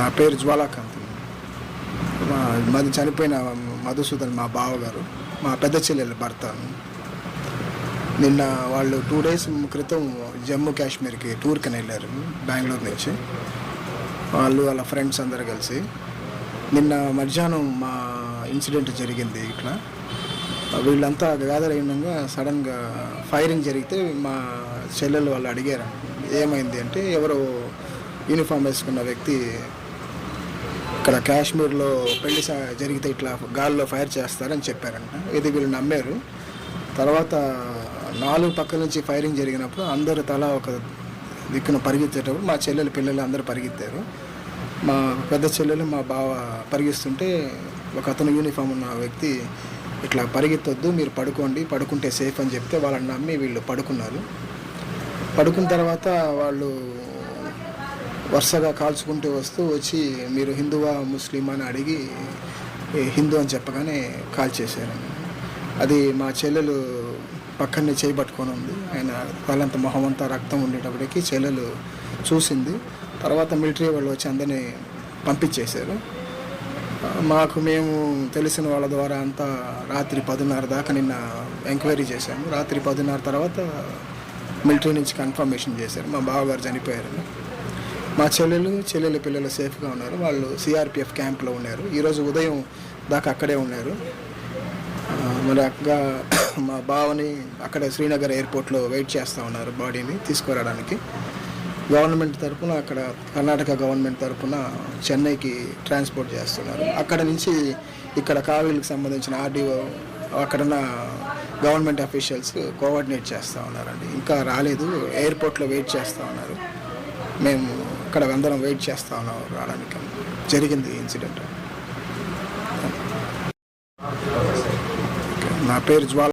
నా పేరు జ్వాలాకాంత్ మా మాది చనిపోయిన మధుసూదన్ మా బావగారు మా పెద్ద చెల్లెలు భర్త. నిన్న వాళ్ళు టూ డేస్ క్రితం జమ్మూ కాశ్మీర్కి టూర్కి వెళ్ళారు బెంగళూరు నుంచి. వాళ్ళు వాళ్ళ ఫ్రెండ్స్ అందరు కలిసి. నిన్న మధ్యాహ్నం మా ఇన్సిడెంట్ జరిగింది ఇట్లా వీళ్ళంతా గ్యాదర్ అయినాక సడన్గా ఫైరింగ్ జరిగితే మా చెల్లెలు వాళ్ళు అడిగారు ఏమైంది అంటే ఎవరో యూనిఫామ్ వేసుకున్న వ్యక్తి ఇక్కడ కాశ్మీర్లో పెళ్ళి జరిగితే ఇట్లా గాల్లో ఫైర్ చేస్తారని చెప్పారంట. ఇది వీళ్ళు నమ్మారు. తర్వాత నాలుగు పక్కల నుంచి ఫైరింగ్ జరిగినప్పుడు అందరూ తలా ఒక దిక్కున పరిగెత్తేటప్పుడు మా చెల్లెలు పిల్లలు అందరూ పరిగెత్తారు. మా పెద్ద చెల్లెలు మా బావ పరిగెస్తుంటే ఒక అతను యూనిఫామ్ ఉన్న వ్యక్తి ఇట్లా పరిగెత్తొద్దు మీరు పడుకోండి పడుకుంటే సేఫ్ అని చెప్తే వాళ్ళని నమ్మి వీళ్ళు పడుకున్నారు. పడుకున్న తర్వాత వాళ్ళు వరుసగా కాల్చుకుంటూ వస్తూ వచ్చి మీరు హిందువా ముస్లిం అని అడిగి హిందూ అని చెప్పగానే కాల్ చేశారు. అది మా చెల్లెలు పక్కనే చేయి పట్టుకొని ఉంది. ఆయన వాళ్ళంత మొహం అంతా రక్తం ఉండేటప్పటికి చెల్లెలు చూసింది. తర్వాత మిలిటరీ వాళ్ళు వచ్చి అందరినీ పంపించేశారు. మాకు మేము తెలిసిన వాళ్ళ ద్వారా అంతా రాత్రి పదిన్నర దాకా నిన్న ఎంక్వైరీ చేశాము. రాత్రి పదిన్నర తర్వాత మిలిటరీ నుంచి కన్ఫర్మేషన్ చేశారు. మా బావగారు చనిపోయారు. మా చెల్లెలు చెల్లెలు పిల్లలు సేఫ్గా ఉన్నారు. వాళ్ళు సిఆర్పిఎఫ్ క్యాంప్లో ఉన్నారు. ఈరోజు ఉదయం దాకా అక్కడే ఉన్నారు. మరి అక్క మా బావని అక్కడ శ్రీనగర్ ఎయిర్పోర్ట్లో వెయిట్ చేస్తూ ఉన్నారు బాడీని తీసుకురావడానికి. గవర్నమెంట్ తరఫున అక్కడ కర్ణాటక గవర్నమెంట్ తరఫున చెన్నైకి ట్రాన్స్పోర్ట్ చేస్తున్నారు. అక్కడ నుంచి ఇక్కడ కావేలకు సంబంధించిన ఆర్డీఓ అక్కడున్న గవర్నమెంట్ అఫీషియల్స్ కోఆర్డినేట్ చేస్తూ ఉన్నారండి. ఇంకా రాలేదు. ఎయిర్పోర్ట్లో వెయిట్ చేస్తూ ఉన్నారు. మేము అక్కడ అందరం వెయిట్ చేస్తా ఉన్నాం రావడానికి. జరిగింది ఇన్సిడెంట్. నా పేరు జ్వాల